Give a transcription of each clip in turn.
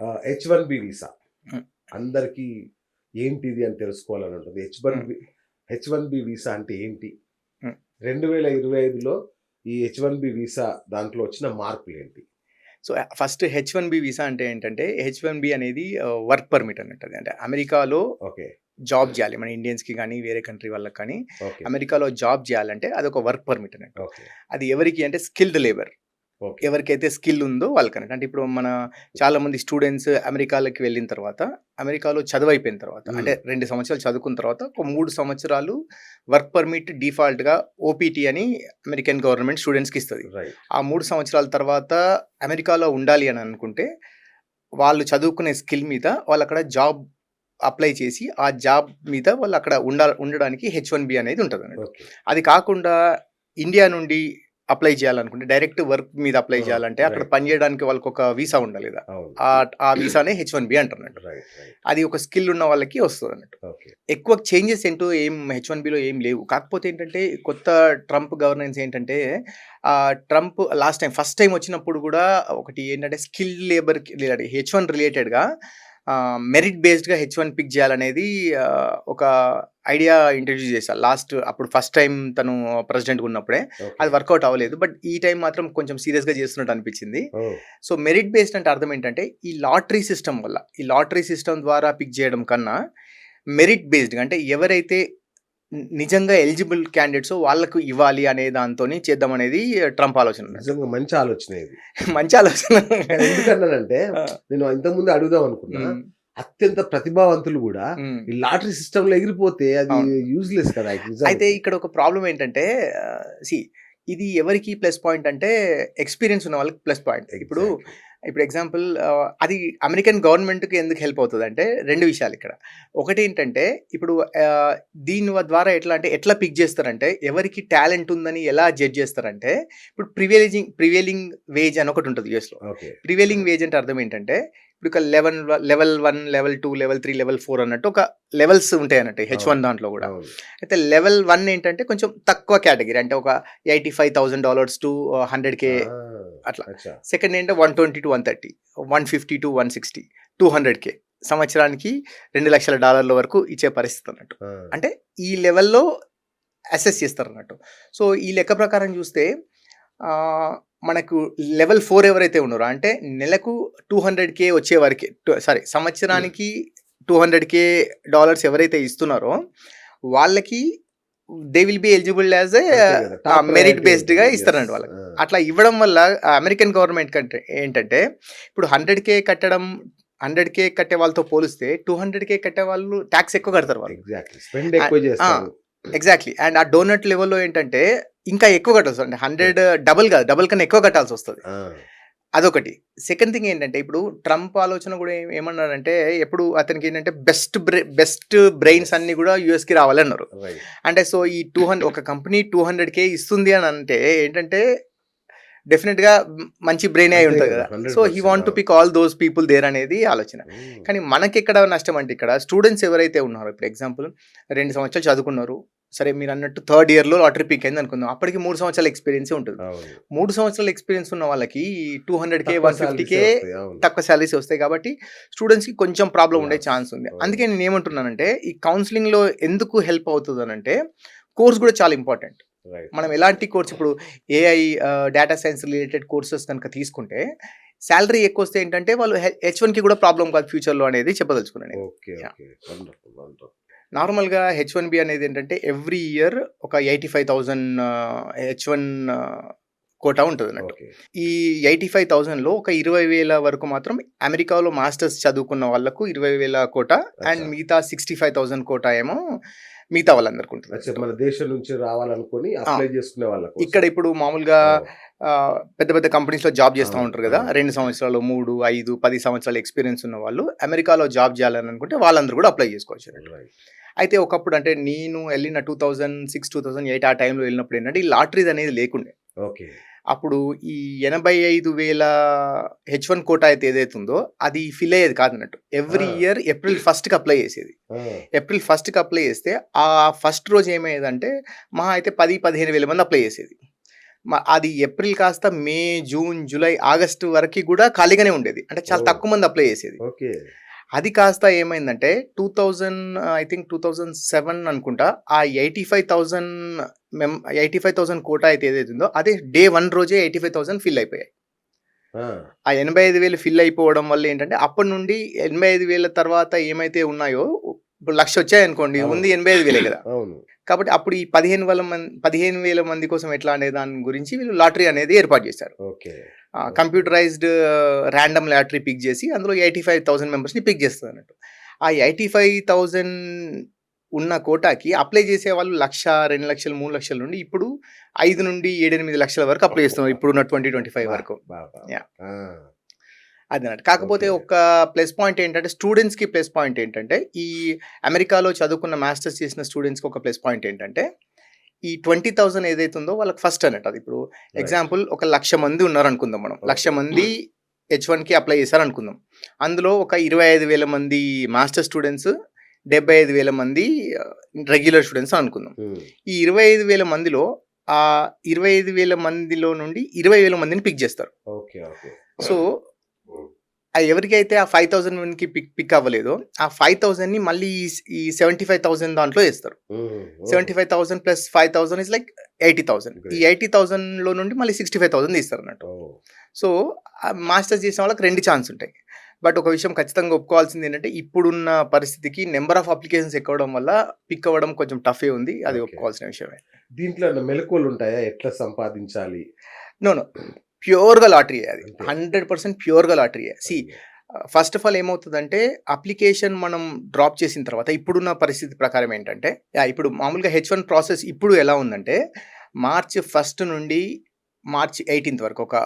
H one B visa. అందరికి ఏంటిది అని తెలుసుకోవాలని ఉంటుంది. H one B H one B visa అంటే ఏంటి? Hmm. రెండు వేల ఇరవై ఐదులో ఈ హెచ్ వన్ బి వీసా దాంట్లో వచ్చిన మార్పులు ఏంటి so first H one B visa అంటే ఏంటంటే హెచ్ వన్ బి అనేది వర్క్ పర్మిట్ అన్నట్టు అంటే అమెరికాలో ఓకే. జాబ్ చేయాలి. మన ఇండియన్స్కి కానీ వేరే కంట్రీ వాళ్ళకి కానీ అమెరికాలో జాబ్ చేయాలంటే అది ఒక వర్క్ పర్మిట్ అన్నట్టు అది ఎవరికి అంటే స్కిల్డ్ లేబర్ ఎవరికైతే స్కిల్ ఉందో వాళ్ళకి అంటే ఇప్పుడు మన చాలా మంది స్టూడెంట్స్ అమెరికాలోకి వెళ్ళిన తర్వాత అమెరికాలో చదువు అయిపోయిన తర్వాత. అంటే రెండు సంవత్సరాలు చదువుకున్న తర్వాత ఒక మూడు సంవత్సరాలు వర్క్ పర్మిట్ డిఫాల్ట్గా ఓపీటీ అని అమెరికన్ గవర్నమెంట్ స్టూడెంట్స్కి ఇస్తుంది. ఆ మూడు సంవత్సరాల తర్వాత అమెరికాలో ఉండాలి అని అనుకుంటే వాళ్ళు చదువుకునే స్కిల్ మీద వాళ్ళు అక్కడ జాబ్ అప్లై చేసి ఆ జాబ్ మీద వాళ్ళు అక్కడ ఉండ ఉండడానికి హెచ్ వన్ బి అనేది ఉంటుంది అది కాకుండా ఇండియా నుండి అప్లై చేయాలనుకుంటే డైరెక్ట్ వర్క్ మీద అప్లై Oh, చేయాలంటే అక్కడ. పని చేయడానికి వాళ్ళకి ఒక వీసా ఉండాలి ఆ వీసానే హెచ్ వన్ బి అంటున్నట్టు రైట్ అది ఒక స్కిల్ ఉన్న వాళ్ళకి వస్తుంది అన్నట్టు. ఎక్కువ చేంజెస్ ఏంటో ఏం హెచ్ వన్ బిలో ఏం లేవు. కాకపోతే ఏంటంటే కొత్త ట్రంప్ గవర్నెన్స్ ఏంటంటే ఆ Trump last time first time వచ్చినప్పుడు కూడా ఒకటి ఏంటంటే స్కిల్ లేబర్ హెచ్ వన్ రిలేటెడ్గా మెరిట్ బేస్డ్గా హెచ్ వన్ పిక్ చేయాలనేది ఒక ఐడియా ఇంట్రడ్యూస్ చేశారు లాస్ట్ అప్పుడు ఫస్ట్ టైం తను ప్రెసిడెంట్ ఉన్నప్పుడే. అది వర్కౌట్ అవ్వలేదు. బట్ ఈ టైం మాత్రం కొంచెం సీరియస్గా చేస్తున్నట్టు అనిపించింది. సో మెరిట్ బేస్డ్ అంటే అర్థం ఏంటంటే ఈ లాటరీ సిస్టమ్ వల్ల ఈ లాటరీ సిస్టమ్ ద్వారా పిక్ చేయడం కన్నా మెరిట్ బేస్డ్ అంటే ఎవరైతే నిజంగా ఎలిజిబుల్ క్యాండిడేట్స్ వాళ్ళకు ఇవ్వాలి అనే దాంతో చేద్దాం అనేది ట్రంప్ ఆలోచన. నిజంగా మంచి ఆలోచన ఇది మంచి ఆలోచన ఎందుకన్నానంటే నేను ఇంతకుముందు అడుగుదాం అనుకున్నా అత్యంత ప్రతిభావంతులు కూడా. ఈ లాటరీ సిస్టమ్లో ఎగిరిపోతే అది. యూజ్లెస్ కదా. అయితే ఇక్కడ ఒక ప్రాబ్లం ఏంటంటే సి ఇది ఎవరికి ప్లస్ పాయింట్ అంటే ఎక్స్పీరియన్స్ ఉన్న వాళ్ళకి ప్లస్ పాయింట్ ఇప్పుడు. ఇప్పుడు ఎగ్జాంపుల్ అది అమెరికన్ గవర్నమెంట్కి ఎందుకు హెల్ప్ అవుతుంది అంటే రెండు విషయాలు ఇక్కడ. ఒకటి ఏంటంటే ఇప్పుడు దీని ద్వారా ఎట్లా అంటే ఎట్లా పిక్ చేస్తారంటే ఎవరికి టాలెంట్ ఉందని ఎలా జడ్జ్ చేస్తారంటే ఇప్పుడు ప్రివేలింగ్ ప్రివేలింగ్ వేజ్ అని ఒకటి ఉంటుంది యూఎస్లో. ఓకే. ప్రివేలింగ్ వేజ్ అంటే అర్థం ఏంటంటే ఇప్పుడు ఒక eleven level one level two level three level four అన్నట్టు ఒక లెవెల్స్ ఉంటాయి అన్నట్టు హెచ్ వన్ దాంట్లో కూడా. అయితే లెవెల్ వన్ ఏంటంటే కొంచెం తక్కువ కేటగిరీ అంటే ఒక eighty five thousand dollars to hundred K అట్లా. సెకండ్ ఏంటంటే one twenty to one thirty one fifty to one sixty two hundred K సంవత్సరానికి రెండు లక్షల డాలర్ల వరకు ఇచ్చే పరిస్థితి అన్నట్టు. అంటే ఈ లెవెల్లో అసెస్ చేస్తారు అన్నట్టు. సో ఈ లెక్క ప్రకారం చూస్తే మనకు లెవెల్ ఫోర్ ఎవరైతే ఉన్నారో అంటే నెలకు టూ హండ్రెడ్ కే వచ్చే వరకే సారీ సంవత్సరానికి టూ హండ్రెడ్ కే డాలర్స్ ఎవరైతే ఇస్తున్నారో వాళ్ళకి they will be eligible as a merit బేస్డ్గా. ఇస్తారండి. వాళ్ళకి అట్లా ఇవ్వడం వల్ల అమెరికన్ గవర్నమెంట్ కంటే ఏంటంటే ఇప్పుడు హండ్రెడ్ కే కట్టడం హండ్రెడ్ కే కట్టే వాళ్ళతో పోలిస్తే టూ హండ్రెడ్ కే కట్టే వాళ్ళు ట్యాక్స్ ఎక్కువ కడతారు వాళ్ళు ఎగ్జాక్ట్లీ స్పెండ్ ఎక్కువ చేస్తారు ఎగ్జాక్ట్లీ అండ్ ఆ డోనట్ లెవెల్లో ఏంటంటే ఇంకా ఎక్కువ కట్టాల్సి అంటే హండ్రెడ్ డబుల్ కాదు డబుల్ కన్నా ఎక్కువ కట్టాల్సి వస్తుంది. అదొకటి. సెకండ్ థింగ్ ఏంటంటే ఇప్పుడు ట్రంప్ ఆలోచన కూడా ఏమన్నారంటే ఎప్పుడు అతనికి ఏంటంటే బెస్ట్ బ్రె బెస్ట్ బ్రెయిన్స్ అన్ని కూడా యూఎస్కి రావాలన్నారు. అంటే సో ఈ టూ హండ్రెడ్ ఒక కంపెనీ టూ హండ్రెడ్ కే ఇస్తుంది అని అంటే ఏంటంటే డెఫినెట్గా మంచి బ్రెయిన్ అయి ఉంటుంది కదా, కదా 100% so he want to pick all those people there అనేది ఆలోచన ఉమ్, కానీ మనకి ఎక్కడ నష్టం అంటే ఇక్కడ స్టూడెంట్స్ ఎవరైతే ఉన్నారో ఇప్పుడు ఎగ్జాంపుల్ రెండు సంవత్సరాలు చదువుకున్నారు సరే మీరు అన్నట్టు థర్డ్ ఇయర్లో లాటరీ పిక్ అయింది అనుకుందాం అప్పటికి మూడు సంవత్సరాల ఎక్స్పీరియన్స్ ఉంటుంది. మూడు సంవత్సరాల ఎక్స్పీరియన్స్ ఉన్న వాళ్ళకి two hundred K one fifty K. తక్కువ శాలరీస్ వస్తాయి కాబట్టి స్టూడెంట్స్కి కొంచెం ప్రాబ్లం ఉండే. ఛాన్స్ ఉంది. అందుకే నేను ఏమంటున్నానంటే ఈ కౌన్సిలింగ్లో ఎందుకు హెల్ప్ అవుతుంది అంటే కోర్స్ కూడా చాలా ఇంపార్టెంట్. మనం ఎలాంటి కోర్స్ ఇప్పుడు AI data science related courses కనుక తీసుకుంటే శాలరీ ఎక్కువ వస్తే ఏంటంటే వాళ్ళు హెచ్ వన్కి కూడా ప్రాబ్లం కాదు ఫ్యూచర్లో అనేది చెప్పదలుచుకున్నాను. ఓకే నార్మల్గా హెచ్ వన్ బి అనేది ఏంటంటే ఎవ్రీ ఇయర్ ఒక eighty five thousand H one quota ఉంటుంది అన్నట్టు. ఈ ఎయిటీ ఫైవ్ థౌజండ్లో ఒక ఇరవై వేల వరకు మాత్రం అమెరికాలో మాస్టర్స్ చదువుకున్న వాళ్ళకు ఇరవై వేల కోట అండ్. మిగతా సిక్స్టీ ఫైవ్ థౌజండ్ కోట ఏమో మిగతా వాళ్ళందరికీ ఉంటుంది. మన దేశం నుంచి రావాలనుకొని అప్లై చేసుకునే వాళ్ళకు ఇక్కడ ఇప్పుడు మామూలుగా పెద్ద పెద్ద కంపెనీస్లో జాబ్ చేస్తూ ఉంటారు కదా. రెండు సంవత్సరాలు మూడు ఐదు పది సంవత్సరాల ఎక్స్పీరియన్స్ ఉన్న వాళ్ళు అమెరికాలో జాబ్ చేయాలని అనుకుంటే వాళ్ళందరూ కూడా అప్లై చేసుకోవచ్చు అయితే ఒకప్పుడు అంటే నేను వెళ్ళిన two thousand six two thousand eight ఆ టైంలో వెళ్ళినప్పుడు ఏంటంటే ఈ లాటరీస్ అనేది లేకుండే. ఓకే అప్పుడు ఈ ఎనభై ఐదు వేల హెచ్ వన్ కోటా అయితే ఏదైతే ఉందో అది ఫిల్ అయ్యేది కాదన్నట్టు. ఎవ్రీ. ఇయర్ ఏప్రిల్ ఫస్ట్కి అప్లై చేసేది. ఏప్రిల్ ఫస్ట్కి అప్లై చేస్తే ఆ ఫస్ట్ రోజు ఏమయ్యేదంటే మహా అయితే పది పదిహేను వేల మంది అప్లై చేసేది. మ- అది ఏప్రిల్ కాస్త మే జూన్ జూలై ఆగస్టు వరకు కూడా ఖాళీగానే ఉండేది. అంటే చాలా. తక్కువ మంది అప్లై చేసేది. ఓకే. అది కాస్త ఏమైందంటే two thousand I think two thousand seven అనుకుంటా ఆ ఎయిటీ ఫైవ్ థౌజండ్ మెం ఎయిటీ ఫైవ్ థౌసండ్ కోటా అయితే ఏదైతే ఉందో అదే డే వన్ రోజే ఎయిటీ ఫైవ్ థౌసండ్ ఫిల్ అయిపోయాయి. ఆ, ఎనభై ఐదు వేలు ఫిల్ అయిపోవడం వల్ల ఏంటంటే అప్పటి నుండి ఎనభై ఐదు వేల తర్వాత ఏమైతే ఉన్నాయో ఇప్పుడు లక్ష వచ్చాయనుకోండి. ఉంది ఎనభై ఐదు వేలే కదా. అవును. కాబట్టి అప్పుడు ఈ పదిహేను వేల మంది పదిహేను వేల మంది కోసం ఎట్లా అనే దాని గురించి వీళ్ళు లాటరీ అనేది ఏర్పాటు చేశారు. Okay. Computerized random lottery pick చేసి అందులో ఎయిటీ ఫైవ్ థౌసండ్ మెంబర్స్ని పిక్ చేస్తుంది అన్నట్టు. ఆ ఎయిటీ ఫైవ్ థౌజండ్ ఉన్న కోటాకి అప్లై చేసే వాళ్ళు లక్ష రెండు లక్షలు మూడు లక్షల నుండి ఇప్పుడు ఐదు నుండి ఏడెనిమిది లక్షల వరకు అప్లై చేస్తున్నారు ఇప్పుడున్న ట్వంటీ ట్వంటీ ఫైవ్ వరకు. బా, బా, Yeah. ఆ, అది అన్నట్టు. కాకపోతే. ఒక ప్లస్ పాయింట్ ఏంటంటే స్టూడెంట్స్కి ప్లస్ పాయింట్ ఏంటంటే ఈ అమెరికాలో చదువుకున్న మాస్టర్స్ చేసిన స్టూడెంట్స్కి ఒక ప్లస్ పాయింట్ ఏంటంటే ఈ ట్వంటీ థౌసండ్ ఏదైతే ఉందో వాళ్ళకి ఫస్ట్ అన్నట్టు అది. ఇప్పుడు. ఎగ్జాంపుల్ ఒక లక్ష మంది ఉన్నారు అనుకుందాం మనం. లక్ష మంది హెచ్ వన్కి అప్లై చేశారు అనుకుందాం అందులో ఒక ఇరవై ఐదు వేల మంది మాస్టర్ స్టూడెంట్స్ డెబ్బై ఐదు వేల మంది రెగ్యులర్ స్టూడెంట్స్ అనుకుందాం. ఉమ్, ఈ ఇరవై ఐదు వేల మందిలో ఆ ఇరవై ఐదు వేల మందిలో నుండి ఇరవై వేల మందిని పిక్ చేస్తారు. సో ఆ ఎవరికైతే ఆ ఫైవ్ థౌసండ్ మందికి పిక్ పిక్ అవ్వలేదో ఆ ఫైవ్ థౌసండ్ని మళ్ళీ ఈ- ఈ సెవెంటీ ఫైవ్ థౌసండ్ దాంట్లో వేస్తారు. Seventy five thousand plus five thousand is like eighty thousand ఈ. ఎయిటీ థౌసండ్లో నుండి మళ్ళీ సిక్స్టీ ఫైవ్ థౌసండ్ తీస్తారు అన్నట్టు. సో మాస్టర్స్ చేసిన వాళ్ళకి రెండు ఛాన్స్ ఉంటాయి. బట్ ఒక విషయం ఖచ్చితంగా ఒప్పుకోవాల్సింది ఏంటంటే ఇప్పుడున్న పరిస్థితికి నెంబర్ ఆఫ్ అప్లికేషన్స్ ఎక్కువడం వల్ల పిక్ అవ్వడం కొంచెం టఫే ఉంది. అది. ఒప్పుకోవాల్సిన విషయమే. దీంట్లో మెలకువలు ఉంటాయా? ఎట్లా సంపాదించాలి? నో నో ప్యూర్గా లాటరీ అది. హండ్రెడ్ పర్సెంట్ ప్యూర్గా lottery. See first of all ఏమవుతుందంటే అప్లికేషన్ మనం డ్రాప్ చేసిన తర్వాత ఇప్పుడున్న పరిస్థితి ప్రకారం ఏంటంటే యా, ఇప్పుడు మామూలుగా హెచ్ వన్ ప్రాసెస్ ఇప్పుడు ఎలా ఉందంటే మార్చ్ ఫస్ట్ నుండి మార్చ్ ఎయిటీన్త్ వరకు ఒక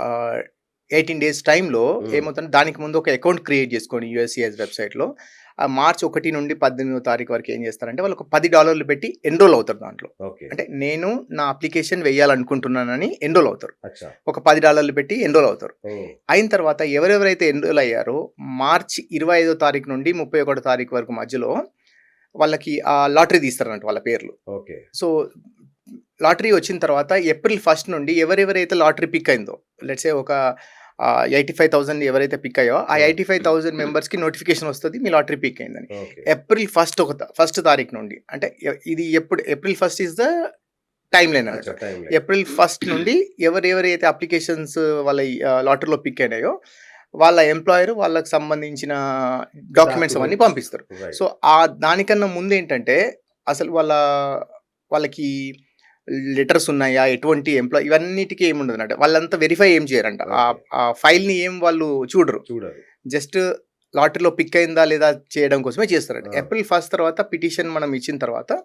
ఎయిటీన్ డేస్ టైంలో. ఏమవుతుంది దానికి ముందు ఒక అకౌంట్ క్రియేట్ చేసుకోండి యూఎస్సిఎస్ వెబ్సైట్లో ఆ మార్చ్ ఒకటి నుండి పద్దెనిమిదో తారీఖు వరకు ఏం చేస్తారంటే వాళ్ళు ఒక పది డాలర్లు పెట్టి ఎన్రోల్ అవుతారు దాంట్లో. అంటే నేను నా అప్లికేషన్ వేయాలనుకుంటున్నానని ఎన్రోల్ అవుతారు. ఒక పది డాలర్లు పెట్టి ఎన్రోల్ అవుతారు. అయిన తర్వాత ఎవరెవరైతే ఎన్రోల్ అయ్యారో మార్చి ఇరవై ఐదో తారీఖు నుండి ముప్పై ఒకటో తారీఖు వరకు మధ్యలో వాళ్ళకి ఆ లాటరీ తీస్తారన్నట్టు వాళ్ళ పేర్లు. ఓకే. సో లాటరీ వచ్చిన తర్వాత ఏప్రిల్ ఫస్ట్ నుండి ఎవరెవరైతే లాటరీ పిక్ అయిందో లెట్సే ఒక ఎయిటీ ఫైవ్ థౌసండ్ ఎవరైతే పిక్ అయ్యో ఆ ఎయిటీ ఫైవ్ థౌసండ్ మెంబర్స్కి నోటిఫికేషన్ వస్తుంది మీ లాటరీ పిక్ అయిందని. ఏప్రిల్ ఫస్ట్ ఒక ఫస్ట్ తారీఖు నుండి అంటే ఇది ఎప్పుడు April first is the timeline April first నుండి ఎవరెవరైతే అప్లికేషన్స్ వాళ్ళ లాటరీలో పిక్ అయినాయో వాళ్ళ ఎంప్లాయర్ వాళ్ళకి సంబంధించిన డాక్యుమెంట్స్ అవన్నీ పంపిస్తారు. సో ఆ దానికన్నా ముందు ఏంటంటే అసలు వాళ్ళ వాళ్ళకి లెటర్స్ ఉన్నాయా? ఎటువంటి ఎంప్లాయ్ ఇవన్నిటికీ ఏముండదు అన్నట్టు. వాళ్ళంతా వెరిఫై ఏం చేయరంట. ఆ- ఫైల్ని ఏం వాళ్ళు చూడరు. చూడాలి జస్ట్ లాటరీలో పిక్ అయిందా లేదా చేయడం కోసమే చేస్తారంట. Ah. ఏప్రిల్ ఫస్ట్ తర్వాత పిటిషన్ మనం ఇచ్చిన తర్వాత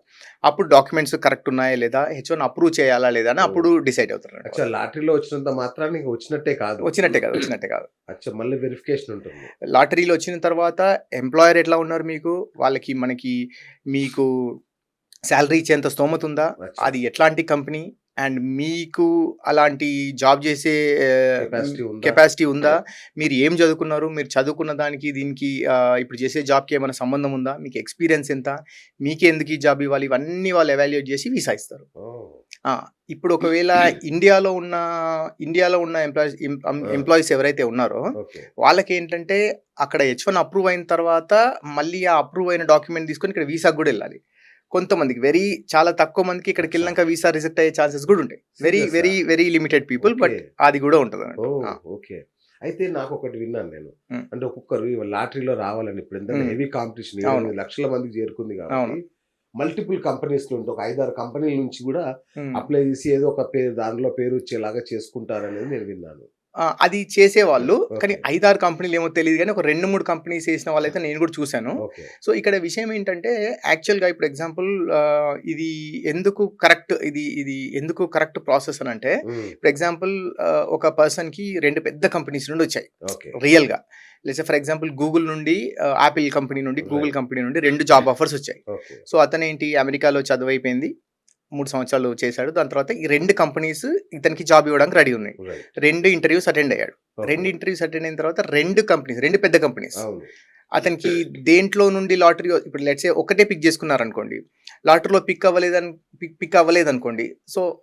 అప్పుడు డాక్యుమెంట్స్ కరెక్ట్ ఉన్నాయా లేదా? హెచ్ వన్ అప్రూవ్ చేయాలా లేదా అని. అప్పుడు డిసైడ్ అవుతారు లాటరీలో వచ్చినంత మాత్రాన్ని వచ్చినట్టే కాదు. వచ్చినట్టే కాదు వచ్చినట్టే కాదు. అచ్చా మళ్ళీ వెరిఫికేషన్ ఉంటుంది. లాటరీలో వచ్చిన తర్వాత ఎంప్లాయర్ ఎట్లా ఉన్నారు మీకు? వాళ్ళకి మనకి మీకు శాలరీ ఇచ్చేంత స్తోమత ఉందా. అది ఎట్లాంటి కంపెనీ? అండ్ మీకు అలాంటి జాబ్ చేసే? కెపాసిటీ ఉందా? మీరు ఏం చదువుకున్నారు? మీరు చదువుకున్న దానికి దీనికి ఇప్పుడు చేసే జాబ్కి ఏమైనా సంబంధం ఉందా? మీకు ఎక్స్పీరియన్స్ ఎంత? మీకే ఎందుకు ఈ జాబ్ ఇవ్వాలి? ఇవన్నీ వాళ్ళు ఎవాల్యుయేట్ చేసి వీసా ఇస్తారు. ఇప్పుడు ఒకవేళ ఇండియాలో ఉన్న ఇండియాలో ఉన్న ఎంప్లాయీస్ ఎంప్లాయీస్ ఎవరైతే ఉన్నారో వాళ్ళకి ఏంటంటే అక్కడ హెచ్ వన్ అప్రూవ్ అయిన తర్వాత మళ్ళీ ఆ అప్రూవ్ అయిన డాక్యుమెంట్ తీసుకొని ఇక్కడ వీసాకు కూడా వెళ్ళాలి. కొంతమందికి వెరీ చాలా తక్కువ మందికి ఇక్కడికి వెళ్ళాక వీసా రిజెక్ట్ అయ్యే ఛాన్సెస్ కూడా ఉంటాయి very? Very very limited people but. అది కూడా ఉంటుంది ఓకే అయితే నాకు ఒకటి విన్నాను నేను Hmm. అంటే ఒక్కొక్కరు లాటరీలో రావాలని ఇప్పుడు Hmm. హెవీ కాంపిటీషన్ అవును. ఎనిమిది లక్షల మందికి చేరుకుంది. కాబట్టి మల్టిపుల్ కంపెనీస్ నుండి ఒక ఐదారు కంపెనీల నుంచి కూడా. అప్లై చేసి ఏదో ఒక పేరు దానిలో పేరు వచ్చేలాగా చేసుకుంటారనేది నేను విన్నాను అది చేసేవాళ్ళు. కానీ ఐదారు కంపెనీలు ఏమో తెలియదు కానీ ఒక రెండు మూడు కంపెనీస్ చేసిన వాళ్ళైతే నేను కూడా చూశాను. సో ఇక్కడ విషయం ఏంటంటే యాక్చువల్గా ఇప్పుడు ఎగ్జాంపుల్ ఇది ఎందుకు కరెక్ట్ ఇది ఇది ఎందుకు కరెక్ట్ ప్రాసెస్ అని అంటే. ఇప్పుడు ఎగ్జాంపుల్ ఒక పర్సన్కి రెండు పెద్ద కంపెనీస్ నుండి వచ్చాయి. రియల్గా. లేకపోతే ఫర్ ఎగ్జాంపుల్ గూగుల్ నుండి యాపిల్ కంపెనీ నుండి గూగుల్. కంపెనీ నుండి రెండు జాబ్ ఆఫర్స్ వచ్చాయి. సో అతనేంటి అమెరికాలో చదువు అయిపోయింది మూడు సంవత్సరాలు చేశాడు. దాని తర్వాత ఈ రెండు కంపెనీస్ ఇతనికి జాబ్ ఇవ్వడానికి రెడీ ఉన్నాయి. రెండు ఇంటర్వ్యూస్ అటెండ్ అయ్యాడు. రెండు ఇంటర్వ్యూస్ అటెండ్ అయిన తర్వాత రెండు కంపెనీస్ రెండు పెద్ద కంపెనీస్. అతనికి దేంట్లో నుండి లాటరీ ఇప్పుడు లెట్సే ఒకటే పిక్ చేసుకున్నారు అనుకోండి లాటరీలో పిక్ అవ్వలేదని పిక్ పిక్ అవ్వలేదు అనుకోండి సో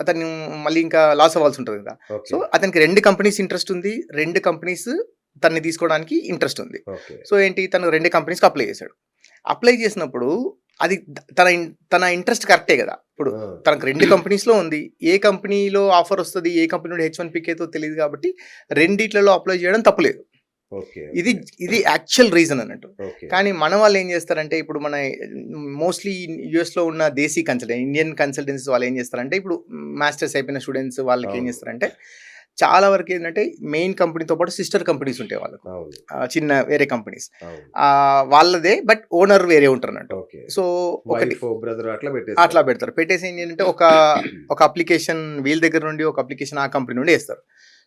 అతను మళ్ళీ ఇంకా లాస్ అవ్వాల్సి ఉంటుంది కదా. సో అతనికి రెండు కంపెనీస్ ఇంట్రెస్ట్ ఉంది. రెండు కంపెనీస్ తన్ని తీసుకోవడానికి ఇంట్రెస్ట్ ఉంది. సో ఏంటి? తను రెండు కంపెనీస్కి అప్లై చేశాడు. అప్లై చేసినప్పుడు అది తన తన ఇంట్రెస్ట్ కరెక్టే కదా. ఇప్పుడు తనకు రెండు కంపెనీస్లో ఉంది. ఏ కంపెనీలో ఆఫర్ వస్తుంది ఏ కంపెనీ హెచ్ వన్ పికేతో తెలియదు కాబట్టి రెండిట్లలో అప్లై చేయడం తప్పులేదు. ఇది ఇది యాక్చువల్ రీజన్ అన్నట్టు. కానీ మన వాళ్ళు ఏం చేస్తారంటే ఇప్పుడు మన మోస్ట్లీ యూఎస్లో ఉన్న దేశీ కన్సల్టెంట్ ఇండియన్ కన్సల్టెన్సీస్ వాళ్ళు ఏం చేస్తారంటే ఇప్పుడు మాస్టర్స్ అయిపోయిన స్టూడెంట్స్ వాళ్ళకి ఏం. చేస్తారంటే చాలా వరకు ఏంటంటే మెయిన్ కంపెనీతో పాటు సిస్టర్ కంపెనీస్ ఉంటాయి వాళ్ళకు. చిన్న వేరే కంపెనీస్ వాళ్ళదే బట్ ఓనర్ వేరే ఉంటారు అన్నట్టు ఓకే. సో ఒకటి బ్రదర్ అట్లా అట్లా పెడతారు. పెట్టేసి ఏంటంటే ఒక ఒక అప్లికేషన్ వీళ్ళ దగ్గర నుండి ఒక అప్లికేషన్ ఆ కంపెనీ నుండి వేస్తారు.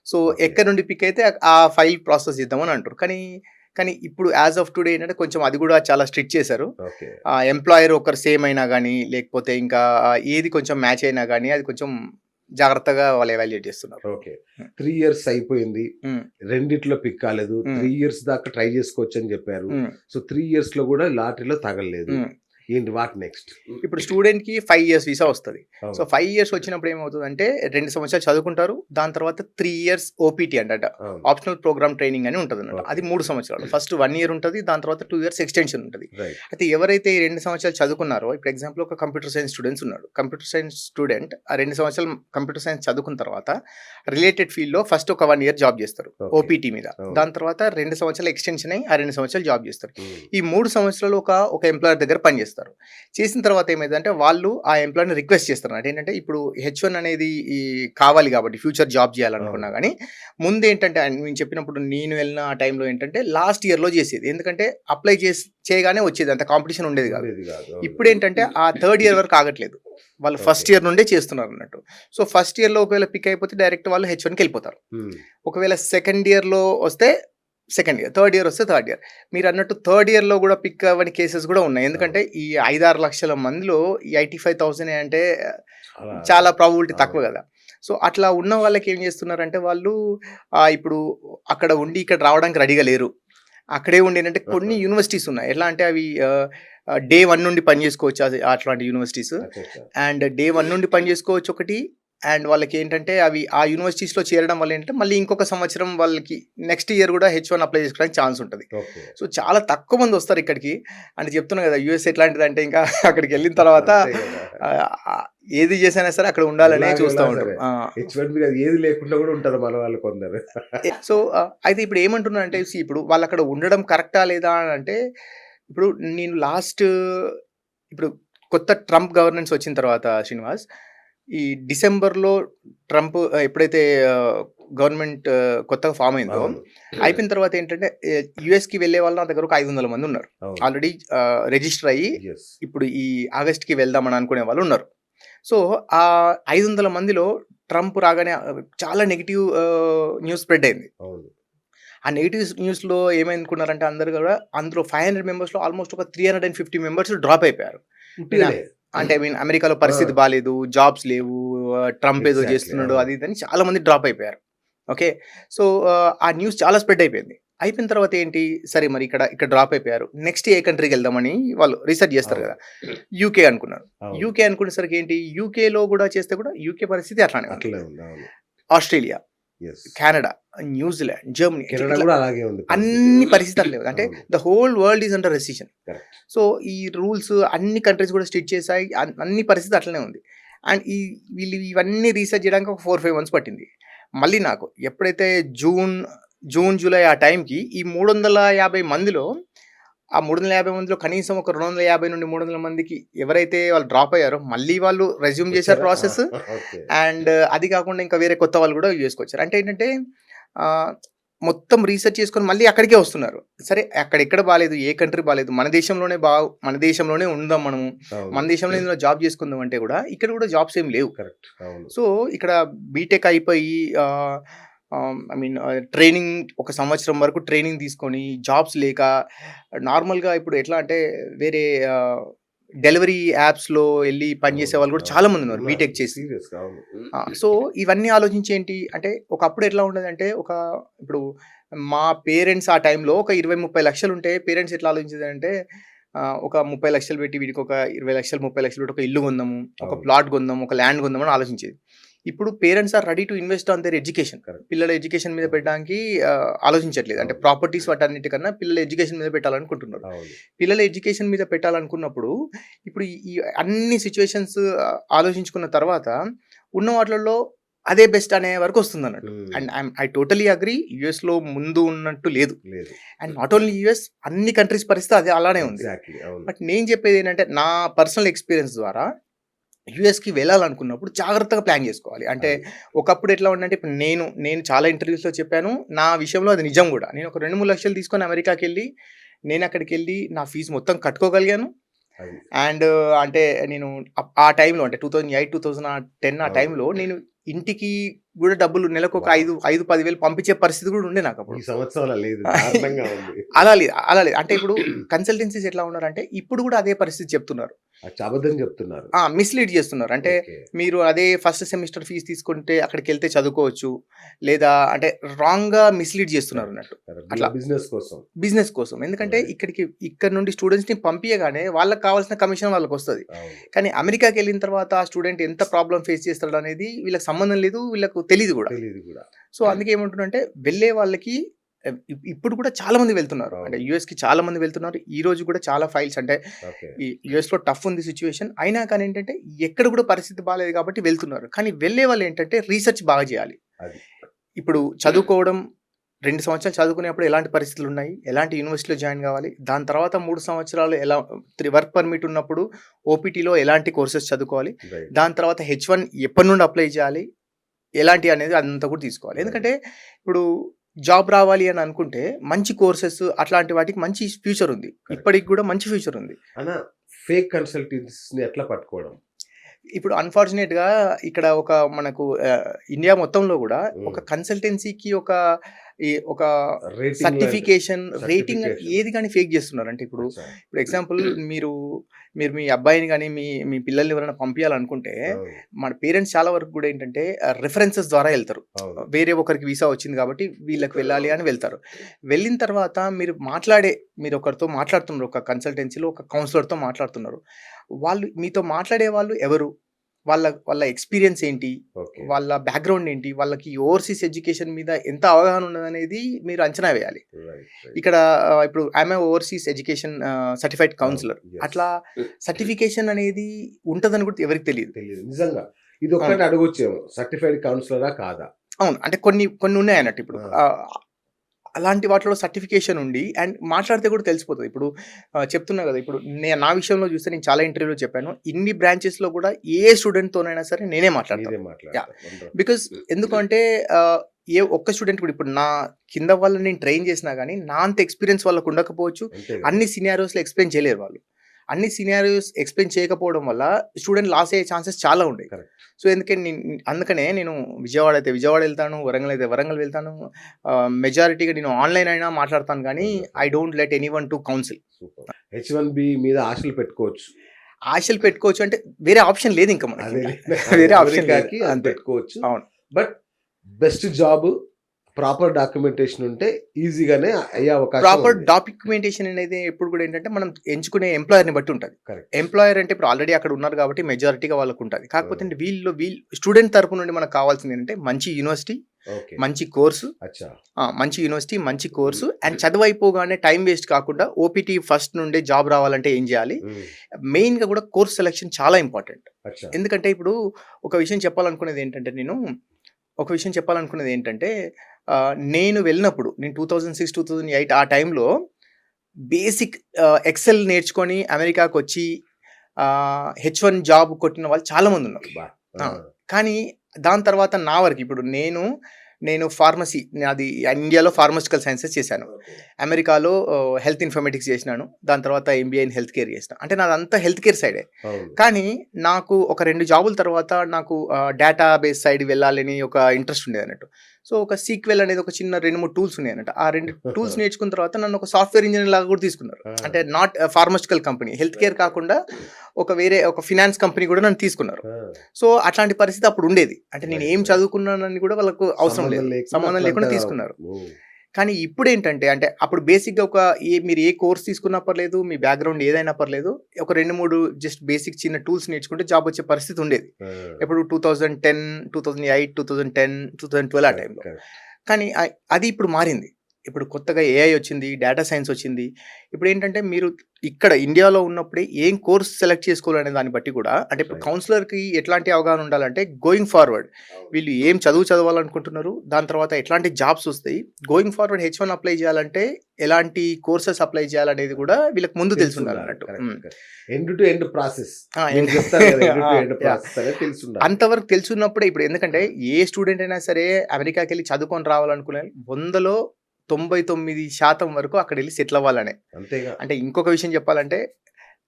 సో. ఎక్కడి నుండి పిక్ అయితే ఆ ఫైల్ ప్రాసెస్ చేద్దామని అంటారు. కానీ కానీ ఇప్పుడు యాజ్ ఆఫ్ టుడే ఏంటంటే కొంచెం అది కూడా చాలా స్ట్రిక్ట్ చేశారు. ఎంప్లాయర్ ఒకరు సేమ్ అయినా కానీ లేకపోతే ఇంకా ఏది కొంచెం మ్యాచ్ అయినా కానీ అది కొంచెం జాగ్రత్తగా వాళ్ళు ఎవాల్యుయేట్ చేస్తున్నారు. ఓకే. త్రీ ఇయర్స్ అయిపోయింది. రెండిట్లో పిక్ కాలేదు. త్రీ ఇయర్స్ దాకా ట్రై చేసుకోవచ్చు అని చెప్పారు సో త్రీ ఇయర్స్లో కూడా లాటరీలో తగలలేదు. ఏంటి వాట్ నెక్స్ట్? ఇప్పుడు స్టూడెంట్కి ఫైవ్ ఇయర్స్ వీసా వస్తుంది. సో ఫైవ్ ఇయర్స్ వచ్చినప్పుడు ఏమవుతుంది అంటే రెండు సంవత్సరాలు చదువుకుంటారు దాని తర్వాత త్రీ ఇయర్స్ ఓపీటీ అంట ఆప్షనల్ ప్రోగ్రామ్ ట్రైనింగ్ అని ఉంటుంది Okay. అది మూడు సంవత్సరాలు. ఫస్ట్ వన్ ఇయర్ ఉంటుంది దాని తర్వాత టూ ఇయర్స్ ఎక్స్టెన్షన్ ఉంటుంది. అయితే ఎవరైతే ఈ రెండు సంవత్సరాలు చదువుకున్నారో ఇప్పుడు ఎగ్జాంపుల్ ఒక కంప్యూటర్ సైన్స్ స్టూడెంట్స్ ఉన్నాడు. కంప్యూటర్ సైన్స్ స్టూడెంట్ ఆ రెండు సంవత్సరాలు కంప్యూటర్ సైన్స్ చదువుకున్న తర్వాత రిలేటెడ్ ఫీల్డ్లో ఫస్ట్ ఒక వన్ ఇయర్ జాబ్ చేస్తారు. ఓపీటీ మీద. దాని తర్వాత రెండు సంవత్సరాలు ఎక్స్టెన్షన్ అయ్యి ఆ రెండు సంవత్సరాలు జాబ్ చేస్తారు. ఈ మూడు సంవత్సరాలు ఒక ఒక ఎంప్లాయర్ దగ్గర పనిచేస్తారు. చేసిన తర్వాత ఏమైందంటే వాళ్ళు ఆ ఎంప్లాయర్ని రిక్వెస్ట్ చేస్తారు అంటే ఏంటంటే ఇప్పుడు హెచ్ వన్ అనేది ఈ కావాలి కాబట్టి ఫ్యూచర్ జాబ్ చేయాలనుకున్నా. కానీ ముందు ఏంటంటే నేను చెప్పినప్పుడు నేను వెళ్ళిన ఆ టైంలో ఏంటంటే లాస్ట్ ఇయర్లో చేసేది. ఎందుకంటే అప్లై చేసి చేయగానే వచ్చేది. అంత కాంపిటీషన్ ఉండేది కాదు. ఇప్పుడు ఏంటంటే ఆ థర్డ్ ఇయర్ వరకు ఆగట్లేదు. వాళ్ళు ఫస్ట్. ఇయర్ నుండే చేస్తున్నారు అన్నట్టు. సో ఫస్ట్ ఇయర్లో ఒకవేళ పిక్ అయిపోతే డైరెక్ట్ వాళ్ళు హెచ్ వన్కి వెళ్ళిపోతారు. ఒకవేళ సెకండ్ ఇయర్లో వస్తే సెకండ్ ఇయర్ థర్డ్ ఇయర్ వస్తే థర్డ్ ఇయర్. మీరు అన్నట్టు థర్డ్ ఇయర్లో కూడా పిక్ అవ్వని కేసెస్ కూడా ఉన్నాయి. ఎందుకంటే ఈ ఐదారు లక్షల మందిలో ఈ ఎయిటీ ఫైవ్ థౌసండ్ అంటే చాలా ప్రాబిలిటీ. తక్కువ కదా. సో అట్లా ఉన్న వాళ్ళకి ఏం చేస్తున్నారంటే వాళ్ళు ఇప్పుడు అక్కడ ఉండి ఇక్కడ రావడానికి రెడీగా లేరు. అక్కడే ఉండి ఏంటంటే కొన్ని యూనివర్సిటీస్ ఉన్నాయి. ఎలా అంటే అవి డే వన్ నుండి పని చేసుకోవచ్చు అది అట్లాంటి యూనివర్సిటీస్. అండ్ డే వన్ నుండి పని చేసుకోవచ్చు ఒకటి అండ్ వాళ్ళకి ఏంటంటే అవి ఆ యూనివర్సిటీస్లో చేరడం వల్ల ఏంటంటే మళ్ళీ ఇంకొక సంవత్సరం వాళ్ళకి నెక్స్ట్ ఇయర్ కూడా హెచ్ వన్ అప్లై చేసుకోవడానికి ఛాన్స్ ఉంటుంది. సో చాలా తక్కువ మంది వస్తారు ఇక్కడికి. అంటే చెప్తున్నా కదా యూఎస్ ఎట్లాంటిది అంటే ఇంకా అక్కడికి వెళ్ళిన తర్వాత ఏది చేసినా సరే అక్కడ ఉండాలనే చూస్తూ ఉంటారు. సరే. ఆ. H1B కాదు, ఏది లేకుండా కూడా ఉంటారు మన వాళ్ళు కొందరు. సో అయితే ఇప్పుడు ఏమంటున్నా అంటే ఇప్పుడు వాళ్ళు అక్కడ ఉండడం కరెక్టా లేదా అని అంటే ఇప్పుడు నేను లాస్ట్ ఇప్పుడు కొత్త ట్రంప్ గవర్నెన్స్ వచ్చిన తర్వాత శ్రీనివాస్ ఈ డిసెంబర్లో ట్రంప్ ఎప్పుడైతే గవర్నమెంట్ కొత్తగా ఫామ్ అయిందో. అయిపోయిన తర్వాత ఏంటంటే యుఎస్కి వెళ్ళే వాళ్ళు నా దగ్గర ఒక ఐదు వందల మంది ఉన్నారు. ఆల్రెడీ రిజిస్టర్ అయ్యి. ఇప్పుడు ఈ ఆగస్ట్కి వెళ్దామని అనుకునే వాళ్ళు ఉన్నారు సో ఆ ఐదు వందల మందిలో ట్రంప్ రాగానే చాలా నెగిటివ్ న్యూస్ స్ప్రెడ్ అయింది. ఆ నెగిటివ్ న్యూస్లో ఏమనుకున్నారంటే అందరు కూడా అందులో ఫైవ్ హండ్రెడ్ మెంబర్స్లో ఆల్మోస్ట్ ఒక three hundred and fifty members drop అయిపోయారు. అంటే ఐ మీన్ అమెరికాలో పరిస్థితి బాగాలేదు జాబ్స్ లేవు ట్రంప్ ఏదో Exactly, చేస్తున్నాడు. అది ఇది అని చాలా మంది డ్రాప్ అయిపోయారు. ఓకే సో ఆ, ఆ న్యూస్ చాలా స్ప్రెడ్ అయిపోయింది. అయిపోయిన తర్వాత ఏంటి? సరే మరి ఇక్కడ ఇక్కడ డ్రాప్ అయిపోయారు. నెక్స్ట్ ఏ కంట్రీకి వెళ్దామని వాళ్ళు రీసెర్చ్ చేస్తారు కదా. యూకే అనుకున్నారు. యూకే అనుకునేసరికి ఏంటి? యూకేలో కూడా చేస్తే కూడా యూకే పరిస్థితి అట్లానే Australia. Canada New Zealand Germany Canada కూడా అలాగే ఉంది అన్ని పరిస్థితులు లేవు. అంటే. The whole world is under recession. So ఈ రూల్స్ అన్ని కంట్రీస్ కూడా స్టిచ్ చేశాయి. అన్- అన్ని పరిస్థితి అట్లనే ఉంది. అండ్ ఈ వీళ్ళు ఇవన్నీ రీసెర్చ్ చేయడానికి ఒక ఫోర్ ఫైవ్ మంత్స్ పట్టింది. మళ్ళీ నాకు ఎప్పుడైతే జూన్ జూన్ జూలై ఆ టైంకి ఈ మూడు వందల యాభై మందిలో ఆ మూడు వందల యాభై మందిలో కనీసం ఒక రెండు వందల యాభై నుండి మూడు వందల మందికి ఎవరైతే వాళ్ళు డ్రాప్ అయ్యారో మళ్ళీ వాళ్ళు రెజ్యూమ్ చేశారు ప్రాసెస్. అండ్ అది కాకుండా ఇంకా వేరే కొత్త వాళ్ళు కూడా చేసుకొచ్చారు అంటే ఏంటంటే మొత్తం రీసెర్చ్ చేసుకొని మళ్ళీ అక్కడికే వస్తున్నారు. సరే అక్కడ ఎక్కడ బాగాలేదు ఏ కంట్రీ బాగాలేదు మన దేశంలోనే బా మన దేశంలోనే ఉందాం మనము. మన దేశంలో ఇందులో జాబ్ చేసుకుందాం అంటే కూడా ఇక్కడ కూడా జాబ్స్ ఏం లేవు. కరెక్ట్ సో ఇక్కడ బీటెక్ అయిపోయి ఐ మీన్ ట్రైనింగ్ ఒక సంవత్సరం వరకు ట్రైనింగ్ తీసుకొని జాబ్స్ లేక నార్మల్గా ఇప్పుడు ఎట్లా అంటే వేరే డెలివరీ యాప్స్లో వెళ్ళి పనిచేసే వాళ్ళు కూడా చాలా మంది ఉన్నారు బీటెక్ చేసి. సో ఇవన్నీ ఆలోచించి ఏంటి అంటే ఒకప్పుడు ఎట్లా ఉండదు అంటే ఒక ఇప్పుడు మా పేరెంట్స్ ఆ టైంలో ఒక ఇరవై ముప్పై లక్షలు ఉంటే పేరెంట్స్ ఎట్లా ఆలోచించేది అంటే ఒక ముప్పై లక్షలు పెట్టి వీడికి ఒక ఇరవై లక్షలు ముప్పై లక్షలు పెట్టి ఒక ఇల్లు కొందాము ఒక. ప్లాట్ కొందాము ఒక ల్యాండ్ కొందాము అని ఆలోచించేది. ఇప్పుడు parents are ready to invest on their education. పిల్లల ఎడ్యుకేషన్ మీద పెట్టడానికి ఆలోచించట్లేదు. అంటే. ప్రాపర్టీస్ వాటన్నిటికన్నా పిల్లల ఎడ్యుకేషన్ మీద పెట్టాలనుకుంటున్నారు. పిల్లల ఎడ్యుకేషన్ మీద పెట్టాలనుకున్నప్పుడు ఇప్పుడు ఈ- అన్ని సిచ్యువేషన్స్ ఆలోచించుకున్న తర్వాత ఉన్న వాటిల్లో అదే బెస్ట్ అనే వరకు వస్తుంది అన్నట్టు అండ్ ఐ టోటలీ అగ్రి యుఎస్లో ముందు ఉన్నట్టు లేదు. లేదు. అండ్ నాట్ ఓన్లీ యుఎస్ అన్ని కంట్రీస్ పరిస్థితి అదే అలానే ఉంది. బట్ నేను చెప్పేది ఏంటంటే నా పర్సనల్ ఎక్స్పీరియన్స్ ద్వారా యుఎస్కి వెళ్ళాలనుకున్నప్పుడు జాగ్రత్తగా ప్లాన్ చేసుకోవాలి. అంటే ఒకప్పుడు ఎట్లా ఉందంటే ఇప్పుడు నేను నేను చాలా ఇంటర్వ్యూస్లో చెప్పాను. నా విషయంలో అది నిజం కూడా. నేను ఒక రెండు మూడు లక్షలు తీసుకొని అమెరికాకి వెళ్ళి నేను అక్కడికి వెళ్ళి నా ఫీజు మొత్తం కట్టుకోగలిగాను. అండ్ అంటే నేను ఆ టైంలో అంటే two thousand eight two thousand ten ఆ. టైంలో నేను ఇంటికి కూడా డబ్బులు నెలకు ఒక. ఐదు ఐదు పదివేలు పంపించే పరిస్థితి కూడా ఉండే నాకు అప్పుడు. అలా లేదు. అలా లేదు అలా లేదు. అంటే ఇప్పుడు కన్సల్టెన్సీస్ ఎట్లా ఉన్నారంటే ఇప్పుడు కూడా అదే పరిస్థితి చెప్తున్నారు. అబద్ధం చెప్తున్నారు. మిస్లీడ్ చేస్తున్నారు. అంటే. మీరు అదే ఫస్ట్ సెమిస్టర్ ఫీజు తీసుకుంటే అక్కడికి వెళ్తే చదువుకోవచ్చు లేదా అంటే రాంగ్గా మిస్లీడ్ చేస్తున్నారు అన్నట్టు. అట్లా. బిజినెస్ కోసం. బిజినెస్ కోసం. ఎందుకంటే. ఇక్కడికి ఇక్కడ నుండి స్టూడెంట్స్ని పంపించగానే వాళ్ళకి కావాల్సిన కమిషన్ వాళ్ళకి వస్తుంది. కానీ అమెరికాకి వెళ్ళిన తర్వాత ఆ స్టూడెంట్ ఎంత ప్రాబ్లం ఫేస్ చేస్తాడు అనేది వీళ్ళకి సంబంధం లేదు వీళ్ళకు తెలియదు కూడా. తెలియదు కూడా. సో అందుకే ఏమంటున్నంటే వెళ్ళే వాళ్ళకి ఇప్పుడు కూడా చాలా మంది వెళ్తున్నారు. అంటే యుఎస్కి చాలా మంది వెళ్తున్నారు. ఈ రోజు కూడా చాలా ఫైల్స్ అంటే యుఎస్లో టఫ్ ఉంది సిచ్యువేషన్. అయినా కానీ ఏంటంటే ఎక్కడ కూడా పరిస్థితి బాగాలేదు కాబట్టి వెళ్తున్నారు. కానీ వెళ్ళే వాళ్ళు ఏంటంటే రీసెర్చ్ బాగా చేయాలి. ఇప్పుడు చదువుకోవడం రెండు సంవత్సరాలు చదువుకునేప్పుడు ఎలాంటి పరిస్థితులు ఉన్నాయి? ఎలాంటి యూనివర్సిటీలో జాయిన్ కావాలి? దాని తర్వాత మూడు సంవత్సరాలు ఎలా త్రీ వర్క్ పర్మిట్ ఉన్నప్పుడు ఓపీటీలో ఎలాంటి కోర్సెస్ చదువుకోవాలి? దాని తర్వాత హెచ్ వన్ ఎప్పటి నుండి అప్లై చేయాలి? ఎలాంటి అనేది అదంతా కూడా తీసుకోవాలి. ఎందుకంటే ఇప్పుడు జాబ్ రావాలి అని అనుకుంటే మంచి కోర్సెస్ అట్లాంటి వాటికి మంచి ఫ్యూచర్ ఉంది. ఇప్పటికి కూడా మంచి ఫ్యూచర్ ఉంది. ఫేక్ కన్సల్టెన్సీస్ని ఎట్లా పట్టుకోవడం? ఇప్పుడు అన్ఫార్చునేట్గా ఇక్కడ ఒక మనకు ఇండియా మొత్తంలో కూడా. ఒక కన్సల్టెన్సీకి ఒక ఈ ఒక సర్టిఫికేషన్ రేటింగ్. ఏది కానీ ఫేక్ చేస్తున్నారు. అంటే ఇప్పుడు ఇప్పుడు ఎగ్జాంపుల్ మీరు మీరు మీ అబ్బాయిని కానీ మీ మీ పిల్లల్ని ఎవరైనా పంపించాలనుకుంటే మన పేరెంట్స్ చాలా వరకు కూడా ఏంటంటే రెఫరెన్సెస్ ద్వారా వెళ్తారు. వేరే ఒకరికి వీసా వచ్చింది కాబట్టి వీళ్ళకి వెళ్ళాలి అని వెళ్తారు. వెళ్ళిన తర్వాత మీరు మాట్లాడే మీరు ఒకరితో మాట్లాడుతున్నారు ఒక కన్సల్టెన్సీలో ఒక కౌన్సిలర్తో మాట్లాడుతున్నారు. వాళ్ళు మీతో మాట్లాడే వాళ్ళు ఎవరు? వాళ్ళ వాళ్ళ ఎక్స్పీరియన్స్ ఏంటి? వాళ్ళ బ్యాక్గ్రౌండ్ ఏంటి? వాళ్ళకి ఓవర్సీస్ ఎడ్యుకేషన్ మీద ఎంత అవగాహన ఉన్నదనేది మీరు అంచనా వేయాలి. ఇక్కడ ఇప్పుడు I'm overseas education certified counsellor అట్లా సర్టిఫికేషన్ అనేది ఉంటుందని కూడా ఎవరికి తెలియదు. తెలియదు. నిజంగా. ఇది ఒక్కటి అడగొచ్చేమో. సర్టిఫైడ్ కౌన్సిలరా కాదా? అవును. అంటే కొన్ని కొన్ని ఉన్నాయి అన్నట్టు ఇప్పుడు. అలాంటి వాటిలో సర్టిఫికేషన్ ఉండి అండ్ మాట్లాడితే కూడా తెలిసిపోతుంది. ఇప్పుడు చెప్తున్నా కదా ఇప్పుడు నేను నా విషయంలో చూస్తే నేను చాలా ఇంటర్వ్యూలో చెప్పాను. ఇన్ని branches లో కూడా ఏ స్టూడెంట్తోనైనా సరే నేనే మాట్లాడతాను బికాస్ ఎందుకంటే ఏ ఒక్క స్టూడెంట్ కూడా ఇప్పుడు నా కింద వాళ్ళని నేను ట్రైన్ చేసినా కానీ నా అంత ఎక్స్పీరియన్స్ వాళ్ళకు ఉండకపోవచ్చు. అన్ని సినారియోస్లో ఎక్స్ప్లెయిన్ చేయలేరు వాళ్ళు. అన్ని సినారియోస్ ఎక్స్ప్లెయిన్ చేయకపోవడం వల్ల స్టూడెంట్ లాస్ అయ్యే ఛాన్సెస్ చాలా ఉంటాయి. సో ఎందుకంటే నేను అందుకనే నేను విజయవాడ అయితే విజయవాడ వెళ్తాను వరంగల్ అయితే వరంగల్ వెళ్తాను. మెజారిటీగా నేను ఆన్లైన్ అయినా మాట్లాడతాను కానీ I don't let anyone to counsel H one B మీద ఆశలు పెట్టుకోవచ్చు. ఆశలు పెట్టుకోవచ్చు అంటే వేరే ఆప్షన్ లేదు ఇంకా మనకి. వేరే ఆప్షన్ పెట్టుకోవచ్చు. అవును. But best job proper documentation ఉంటే ఈజీగానే అయ్యే అవకాశం ప్రాపర్. డాక్యుమెంటేషన్ అనేది ఎప్పుడు కూడా ఏంటంటే మనం ఎంచుకునే ఎంప్లాయర్ని బట్టి ఉంటుంది. ఎంప్లాయర్ అంటే ఇప్పుడు ఆల్రెడీ అక్కడ ఉన్నారు కాబట్టి మెజారిటీగా వాళ్ళకు ఉంటుంది. కాకపోతే. వీళ్ళు వీళ్ళు స్టూడెంట్ తరపు నుండి మనకు కావాల్సింది ఏంటంటే మంచి యూనివర్సిటీ మంచి కోర్సు మంచి యూనివర్సిటీ మంచి కోర్సు అండ్ చదువు అయిపోగానే టైం వేస్ట్ కాకుండా ఓపీటీ ఫస్ట్ నుండే జాబ్ రావాలంటే ఏం చేయాలి? మెయిన్గా కూడా కోర్స్ సెలెక్షన్ చాలా ఇంపార్టెంట్. ఎందుకంటే ఇప్పుడు ఒక విషయం చెప్పాలనుకునేది ఏంటంటే నేను ఒక విషయం చెప్పాలనుకునేది ఏంటంటే నేను వెళ్ళినప్పుడు నేను two thousand six two thousand eight ఆ టైంలో బేసిక్ ఎక్సెల్ నేర్చుకొని అమెరికాకు వచ్చి హెచ్ వన్ జాబ్ కొట్టిన వాళ్ళు చాలా మంది ఉన్నారు. కానీ దాని తర్వాత నా వరకు ఇప్పుడు నేను నేను ఫార్మసీ అది ఇండియాలో ఫార్మసికల్ సైన్సెస్ చేశాను. అమెరికాలో హెల్త్ ఇన్ఫర్మేటిక్స్ చేసినాను. దాని తర్వాత ఎంబీఏ ఇన్ హెల్త్ కేర్ చేసిన. అంటే నాదంతా హెల్త్ కేర్ సైడే. కానీ నాకు ఒక రెండు జాబుల తర్వాత నాకు డేటా బేస్ సైడ్ వెళ్ళాలని ఒక ఇంట్రెస్ట్ ఉండేది అన్నట్టు సో ఒక సీక్వెల్ అనేది ఒక చిన్న రెండు మూడు టూల్స్ ఉన్నాయి అన్నట్టు ఆ రెండు టూల్స్ నేర్చుకున్న తర్వాత నన్ను ఒక సాఫ్ట్వేర్ ఇంజనీర్ లాగా కూడా తీసుకున్నారు. అంటే not pharmaceutical company. Health care కాకుండా ఒక వేరే ఒక ఫినాన్స్ కంపెనీ కూడా నన్ను తీసుకున్నారు. సో అట్లాంటి పరిస్థితి అప్పుడు ఉండేది. అంటే నేను ఏం. చదువుకున్నానని కూడా వాళ్ళకు అవసరం లేదు సంబంధం లేకుండా తీసుకున్నారు కానీ ఇప్పుడేంటంటే అంటే అప్పుడు బేసిక్‌గా ఒక ఏ మీరు ఏ కోర్స్ తీసుకున్నా పర్లేదు, మీ బ్యాక్‌గ్రౌండ్ ఏదైనా పర్లేదు. ఒక 2, 3 జస్ట్ బేసిక్ చిన్న టూల్స్ నేర్చుకుంటే జాబ్ వచ్చే పరిస్థితి ఉండేది. ఆ! ఎప్పుడు 2010, 2008, 2010, 2012 ఆ కరెక్ట్. టైంలో. కరెక్ట్. కానీ ఆహ్, అది ఇప్పుడు మారింది. ఇప్పుడు కొత్తగా ఏఐ వచ్చింది. డేటా సైన్స్ వచ్చింది. ఇప్పుడేంటంటే మీరు ఇక్కడ ఇండియాలో ఉన్నప్పుడే ఏం కోర్స్ సెలెక్ట్ చేసుకోవాలనే దాన్ని బట్టి కూడా అంటే ఇప్పుడు. కౌన్సిలర్‌కి ఎట్లాంటి అవగాహన ఉండాలంటే గోయింగ్ ఫార్వర్డ్. వీళ్ళు ఏం చదువు చదవాలనుకుంటున్నారు? దాని తర్వాత ఎట్లాంటి జాబ్స్ వస్తాయి? గోయింగ్ ఫార్వర్డ్ హెచ్-1 అప్లై చేయాలంటే ఎలాంటి కోర్సెస్ అప్లై చేయాలనేది కూడా వీళ్ళకి ముందు తెలిసుండాలి తెలుసుండాలి. అన్నట్టు. End to end process. అంతవరకు తెలిసున్నప్పుడే ఇప్పుడు ఎందుకంటే ఏ స్టూడెంట్ అయినా సరే అమెరికాకెళ్ళి చదువుకొని రావాలనుకునే 100లో 99% వరకు అక్కడెళ్ళి సెటిల్ అవ్వాలనే. అంతేగా. అంటే ఇంకొక విషయం చెప్పాలంటే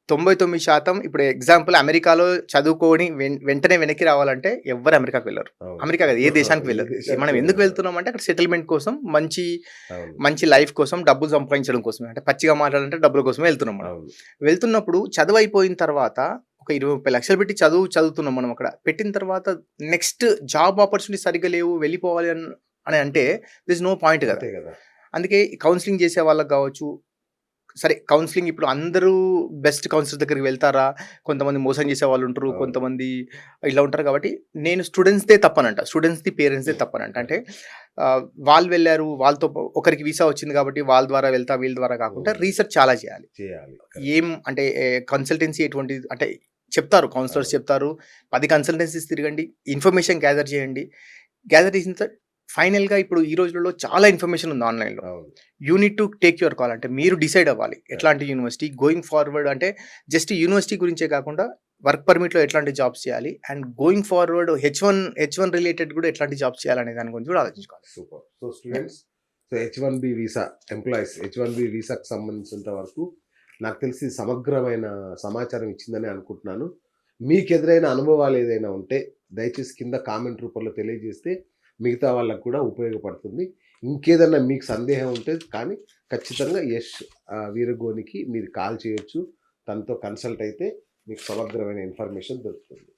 99% ఇప్పుడు ఎగ్జాంపుల్ అమెరికాలో చదువుకొని వెంటనే వెనక్కి రావాలంటే ఎవ్వరు అమెరికాకి. అవును. అమెరికా కాదు ఏ దేశానికి. దేశానికి మనం ఎందుకు వెళ్ళరు. వెళ్తున్నామంటే అక్కడ సెటిల్‌మెంట్ కోసం మంచి. మంచి లైఫ్ కోసం డబ్బులు సంపాదించడం కోసమే. అంటే పచ్చిగా మాట్లాడాలంటే డబ్బుల కోసమే వెళ్తున్నాం మనం. వెళ్తున్నప్పుడు చదువు అయిపోయిన తర్వాత ఒక 20, 30 లక్షలు పెట్టి చదువు చదువుతున్నాం మనం అక్కడ. పెట్టిన తర్వాత నెక్స్ట్ జాబ్ ఆపర్చునిటీస్ సరిగ్గా లేవు వెళ్ళిపోవాలి అన్ అని అంటే దిస్ నో పాయింట్ కదా! అందుకే కౌన్సెలింగ్ చేసే వాళ్ళకి కావచ్చు. సరే కౌన్సెలింగ్ ఇప్పుడు అందరూ బెస్ట్ కౌన్సిలర్ దగ్గరికి వెళ్తారా? కొంతమంది మోసం చేసేవాళ్ళు ఉంటారు. అవును. కొంతమంది ఇట్లా ఉంటారు కాబట్టి నేను స్టూడెంట్స్‌దే తప్పనంట. స్టూడెంట్స్‌ది, పేరెంట్స్‌దే తప్పనంట. అంటే వాళ్ళు వెళ్ళారు. వాళ్ళతో ఒకరికి వీసా వచ్చింది కాబట్టి వాళ్ళ ద్వారా వెళ్తా, వీళ్ళ ద్వారా కాకుండా. రీసెర్చ్ చాలా చేయాలి. ఏం అంటే కన్సల్టెన్సీ ఎటువంటిది అంటే చెప్తారు కౌన్సిలర్స్. చెప్తారు. 10 కన్సల్టెన్సీస్ తిరగండి. ఇన్ఫర్మేషన్ గ్యాదర్ చేయండి. గ్యాదర్ చేసిన ఫైనల్‌గా ఇప్పుడు ఈ రోజులలో చాలా ఇన్ఫర్మేషన్ ఉంది ఆన్‌లైన్‌లో. అవును. You need to take your call అంటే మీరు డిసైడ్ అవ్వాలి. ఎట్లాంటి యూనివర్సిటీ గోయింగ్ ఫార్వర్డ్ అంటే జస్ట్ యూనివర్సిటీ గురించే కాకుండా వర్క్ పర్మిట్‌లో ఎట్లాంటి జాబ్స్ చేయాలి? And going forward H one H one related కూడా ఎట్లాంటి జాబ్స్ చేయాలనే దాని గురించి కూడా ఆలోచించుకోవాలి. Super. So students so H one B visa employees H one B వీసాకి సంబంధించినంత వరకు నాకు తెలిసి సమగ్రమైన సమాచారం ఇచ్చిందని అనుకుంటున్నాను. మీకు ఎదురైన అనుభవాలు ఏదైనా ఉంటే దయచేసి కింద కామెంట్ రూపంలో తెలియజేస్తే మిగతా వాళ్ళకు కూడా ఉపయోగపడుతుంది. ఇంకేదన్నా మీకు సందేహం ఉంటే కానీ ఖచ్చితంగా యష్ వీరగోనికి మీరు కాల్ చేయొచ్చు. తనతో కన్సల్ట్ అయితే మీకు సమగ్రమైన ఇన్ఫర్మేషన్ దొరుకుతుంది.